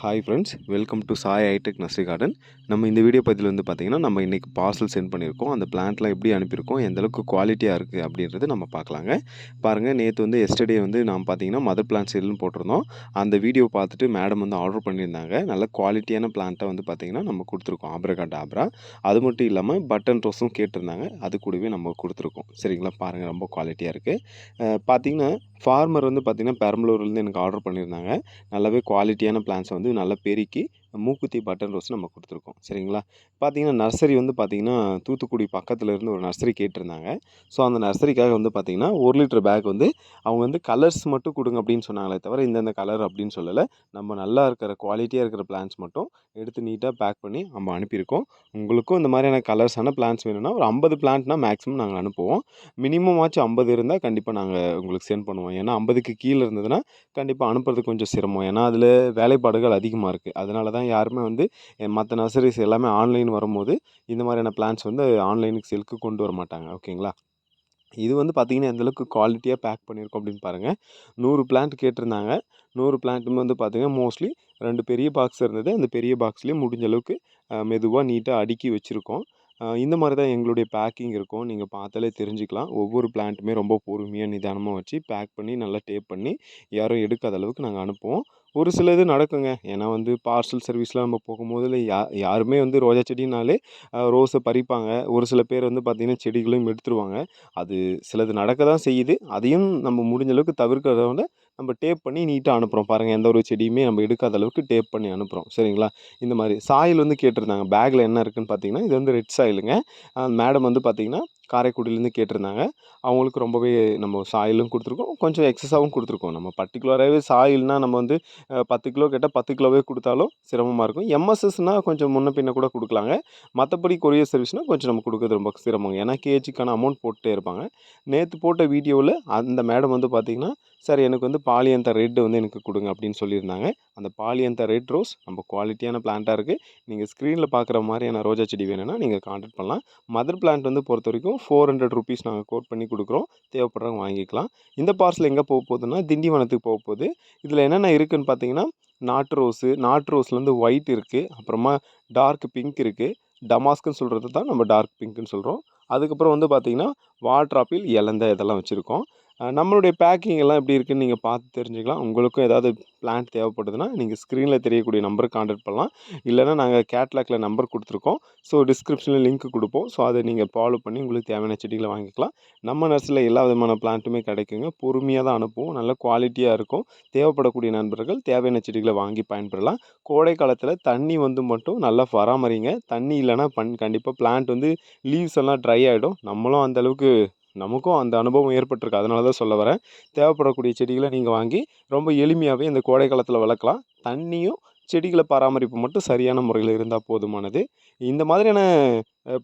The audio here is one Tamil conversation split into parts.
Hi friends welcome to Sai hitech nursery garden நம்ம இந்த வீடியோ பதிவில் வந்து பார்த்திங்கன்னா நம்ம இன்றைக்கி பார்சல் சென்ட் பண்ணியிருக்கோம். அந்த பிளான்ட்லாம் எப்படி அனுப்பியிருக்கோம் எந்தளவுக்கு குவாலிட்டியாக இருக்குது அப்படின்றது நம்ம பார்க்கலாங்க. பாருங்கள் நேற்று வந்து எஸ்டர்டே வந்து நாம் பார்த்தீங்கன்னா மதர் பிளான்ட் சேல்னு போட்டிருந்தோம். அந்த வீடியோ பார்த்துட்டு மேடம் வந்து ஆர்டர் பண்ணியிருந்தாங்க. நல்ல குவாலிட்டியான பிளான்ட்டை வந்து பார்த்திங்கன்னா நம்ம கொடுத்துருக்கோம். ஆப்ரகாட் ஆப்ரா அது மட்டும் இல்லாமல் பட்டன் ரோஸும் கேட்டிருந்தாங்க. அது கூடவே நம்ம கொடுத்துருக்கோம். சரிங்களா? பாருங்கள் ரொம்ப குவாலிட்டியாக இருக்குது பார்த்தீங்கன்னா ஃபார்மர் வந்து பார்த்திங்கன்னா பெரம்பலூர்லேருந்து எனக்கு ஆர்டர் பண்ணியிருந்தாங்க. நல்லாவே குவாலிட்டியான பிளான்ஸை வந்து நல்லா பெருக்கி மூக்குத்தி பட்டன் ரோஸ் நம்ம கொடுத்துருக்கோம். சரிங்களா? பார்த்தீங்கன்னா நர்சரி வந்து பார்த்திங்கன்னா தூத்துக்குடி பக்கத்தில் இருந்து ஒரு நர்சரி கேட்டிருந்தாங்க. ஸோ அந்த நர்சரிக்காக வந்து பார்த்திங்கன்னா ஒரு லிட்டர் பேக் வந்து அவங்க வந்து கலர்ஸ் மட்டும் கொடுங்க அப்படின்னு சொன்னாங்களே தவிர இந்தந்த கலர் அப்படின்னு சொல்லலை. நம்ம நல்லா இருக்கிற குவாலிட்டியாக இருக்கிற பிளான்ஸ் மட்டும் எடுத்து நீட்டாக பேக் பண்ணி நம்ம அனுப்பியிருக்கோம். உங்களுக்கும் இந்த மாதிரியான கலர்ஸான பிளான்ஸ் வேணும்னா ஒரு ஐம்பது பிளான்ட்னா மேக்ஸிமம் நாங்கள் அனுப்புவோம். மினிமம் ஆச்சும் ஐம்பது இருந்தால் கண்டிப்பாக நாங்கள் உங்களுக்கு சென்ட் பண்ணுவோம். ஏன்னா ஐம்பதுக்கு கீழே இருந்ததுன்னா கண்டிப்பாக அனுப்புறது கொஞ்சம் சிரமம். ஏன்னா அதில் வேலைப்பாடுகள் அதிகமாக இருக்குது அதனால தான் யாருமே வந்து மற்ற நர்சரிஸ் எல்லாமே ஆன்லைன் வரும்போது இந்த மாதிரியான பிளான்ஸ் வந்து ஆன்லைனுக்கு செல்க்கு கொண்டு வர மாட்டாங்க. ஓகேங்களா இது வந்து பார்த்திங்கன்னா எந்தளவுக்கு குவாலிட்டியாக பேக் பண்ணியிருக்கோம் அப்படின்னு பாருங்கள் நூறு பிளான்ட் கேட்டிருந்தாங்க. நூறு பிளான்ட்டுமே வந்து பார்த்திங்கன்னா மோஸ்ட்லி ரெண்டு பெரிய பாக்ஸ் இருந்தது. அந்த பெரிய பாக்ஸ்லேயே முடிஞ்ச அளவுக்கு மெதுவாக நீட்டாக அடுக்கி வச்சுருக்கோம். இந்த மாதிரி தான் எங்களுடைய பேக்கிங் இருக்கும். நீங்கள் பார்த்தாலே தெரிஞ்சுக்கலாம். ஒவ்வொரு பிளான்ட்டுமே ரொம்ப பொறுமையாக நிதானமாக வச்சு பேக் பண்ணி நல்லா டேப் பண்ணி யாரும் எடுக்காத அளவுக்கு நாங்கள் அனுப்புவோம். ஒரு சில இது நடக்குங்க. ஏன்னா வந்து பார்சல் சர்வீஸ்லாம் நம்ம போகும்போது யா யாருமே வந்து ரோஜா செடினாலே ரோஸை பறிப்பாங்க. ஒரு சில பேர் வந்து பார்த்திங்கன்னா செடிகளையும் எடுத்துருவாங்க. அது சிலது நடக்க தான் செய்யுது. அதையும் நம்ம முடிஞ்ச அளவுக்கு தவிர்க்கிறத வந்து நம்ம டேப் பண்ணி நீட்டாக அனுப்புகிறோம் பாருங்கள் எந்த ஒரு செடியுமே நம்ம எடுக்காத அளவுக்கு டேப் பண்ணி அனுப்புகிறோம் சரிங்களா? இந்த மாதிரி சாயில் வந்து கேட்டிருந்தாங்க. பேக்கில் என்ன இருக்குதுன்னு பார்த்தீங்கன்னா இது வந்து ரெட் சாயிலுங்க மேடம் வந்து பார்த்திங்கன்னா காரைக்குடியிலேருந்து கேட்டிருந்தாங்க. அவங்களுக்கு ரொம்பவே நம்ம சாயிலும் கொடுத்துருக்கோம். கொஞ்சம் எக்ஸஸாகவும் கொடுத்துருக்கோம். நம்ம பர்டிகுலராகவே சாயில்னால் நம்ம வந்து பத்து கிலோ கேட்டால் பத்து கிலோவே கொடுத்தாலும் சிரமமாக இருக்கும். எம்எஸ்எஸ்னால் கொஞ்சம் முன்ன பின்ன கூட கொடுக்கலாங்க. மற்றபடி கொரியர் சர்வீஸ்னால் கொஞ்சம் நம்ம கொடுக்குறது ரொம்ப சிரமம் ஏன்னா கேஜிக்கான அமௌண்ட் போட்டுட்டே இருப்பாங்க. நேற்று போட்ட வீடியோவில் அந்த மேடம் வந்து பார்த்திங்கன்னா சார் எனக்கு வந்து பாலியந்த ரெட் வந்து எனக்கு கொடுங்க அப்படின்னு சொல்லியிருந்தாங்க. அந்த பாலியந்த ரெட் ரோஸ் நம்ம குவாலிட்டியான பிளான்ட்டாக இருக்குது நீங்கள் ஸ்க்ரீனில் பார்க்குற மாதிரியான ரோஜா செடி வேணும்னா நீங்கள் கான்டாக்ட் பண்ணலாம். மதர் பிளான்ட் வந்து பொறுத்த வரைக்கும் ஃபோர் ஹண்ட்ரட் ருபீஸ் நாங்கள் கோட் பண்ணி கொடுக்குறோம். தேவைப்படுறவங்க வாங்கிக்கலாம். இந்த பார்சல் எங்கே போக போகுதுன்னா திண்டிவனத்துக்கு போக போகுது. இதில் என்னென்ன இருக்குதுன்னு பார்த்தீங்கன்னா நாட்டு ரோஸு நாட்டு ரோஸ்லேருந்து ஒயிட் இருக்குது அப்புறமா டார்க் பிங்க் இருக்குது டமாஸ்க்குன்னு சொல்கிறது தான் நம்ம டார்க் பிங்க்குன்னு சொல்கிறோம் அதுக்கப்புறம் வந்து பார்த்திங்கன்னா வாட்ராப்பில் இலந்த இதெல்லாம் வச்சுருக்கோம். நம்மளுடைய பேக்கிங் எல்லாம் எப்படி இருக்குன்னு நீங்கள் பார்த்து தெரிஞ்சுக்கலாம். உங்களுக்கும் ஏதாவது பிளான் தேவைப்படுதுன்னா நீங்கள் ஸ்க்ரீனில் தெரியக்கூடிய நம்பருக்கு காண்டாக்ட் பண்ணலாம். இல்லைனா நாங்கள் கேட்லாக்ல நம்பர் கொடுத்துருக்கோம். ஸோ டிஸ்கிரிப்ஷனில் லிங்க் கொடுப்போம். ஸோ அதை நீங்கள் ஃபாலோ பண்ணி உங்களுக்கு தேவையான செடிகளை வாங்கிக்கலாம். நம்ம நர்ஸில் எல்லா விதமான பிளான்ட்டுமே கிடைக்குங்க. பொறுமையாக தான் அனுப்புவோம். நல்ல குவாலிட்டியாக இருக்கும். தேவைப்படக்கூடிய நண்பர்கள் தேவையான செடிகளை வாங்கி பயன்பெறலாம். கோடை காலத்தில் தண்ணி வந்து மட்டும் நல்லா பராமரிங்க. தண்ணி இல்லைனா பண் கண்டிப்பாக பிளான்ட் வந்து லீவ்ஸ் எல்லாம் ட்ரை ஆகிடும் நம்மளும் அந்தளவுக்கு நமக்கும் அந்த அனுபவம் ஏற்பட்டிருக்கு. அதனால தான் சொல்ல வரேன். தேவைப்படக்கூடிய செடிகளை நீங்கள் வாங்கி ரொம்ப எளிமையாகவே இந்த கோடை காலத்தில் வளர்க்கலாம். தண்ணியும் செடிகளை பராமரிப்பு மட்டும் சரியான முறையில் இருந்தால் போதுமானது. இந்த மாதிரியான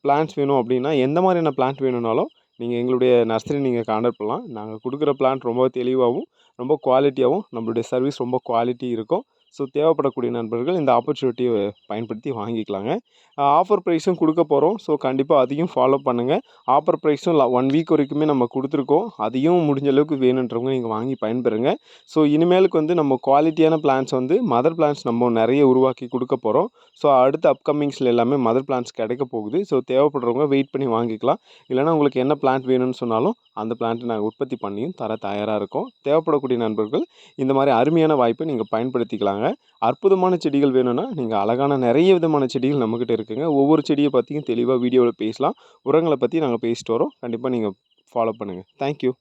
பிளான்ஸ் வேணும் அப்படின்னா எந்த மாதிரியான பிளான்ட் வேணும்னாலும் நீங்கள் எங்களுடைய நர்சரி நீங்கள் கான்டாக்ட் பண்ணலாம். நாங்கள் கொடுக்குற பிளான்ட் ரொம்ப தெளிவாகவும் ரொம்ப குவாலிட்டியாகவும் நம்மளுடைய சர்வீஸ் ரொம்ப குவாலிட்டி இருக்கும். ஸோ தேவைப்படக்கூடிய நண்பர்கள் இந்த ஆப்பர்ச்சுனிட்டியை பயன்படுத்தி வாங்கிக்கலாங்க. ஆஃபர் ப்ரைஸும் கொடுக்க போகிறோம் ஸோ கண்டிப்பாக அதையும் ஃபாலோ பண்ணுங்கள் ஆஃபர் ப்ரைஸும் ஒன் வீக் வரைக்குமே நம்ம கொடுத்துருக்கோம். அதையும் முடிஞ்ச அளவுக்கு வேணுன்றவங்க நீங்கள் வாங்கி பயன்பெறுங்க. ஸோ இனிமேலுக்கு வந்து நம்ம குவாலிட்டியான பிளான்ஸ் வந்து மதர் பிளான்ஸ் நம்ம நிறைய உருவாக்கி கொடுக்க போகிறோம் ஸோ அடுத்த அப்கமிங்ஸில் எல்லாமே மதர் பிளான்ஸ் கிடைக்க போகுது. ஸோ தேவைப்படுறவங்க வெயிட் பண்ணி வாங்கிக்கலாம். இல்லைனா உங்களுக்கு என்ன பிளான்ட் வேணும்னு சொன்னாலும் அந்த பிளான்ட்டை நாங்கள் உற்பத்தி பண்ணியும் தர தயாராக இருக்கோம். தேவைப்படக்கூடிய நண்பர்கள் இந்த மாதிரி அருமையான வாய்ப்பை நீங்கள் பயன்படுத்திக்கலாங்க. அற்புதமான செடிகள் வேணும்னா நீங்கள் அழகான நிறைய விதமான செடிகள் நம்மக்கிட்ட இருக்குங்க. ஒவ்வொரு செடியை பற்றியும் தெளிவாக வீடியோவில் பேசலாம். உரங்களை பற்றி நாங்கள் பேசிட்டு வரோம். கண்டிப்பாக நீங்கள் ஃபாலோ பண்ணுங்கள் தேங்க்யூ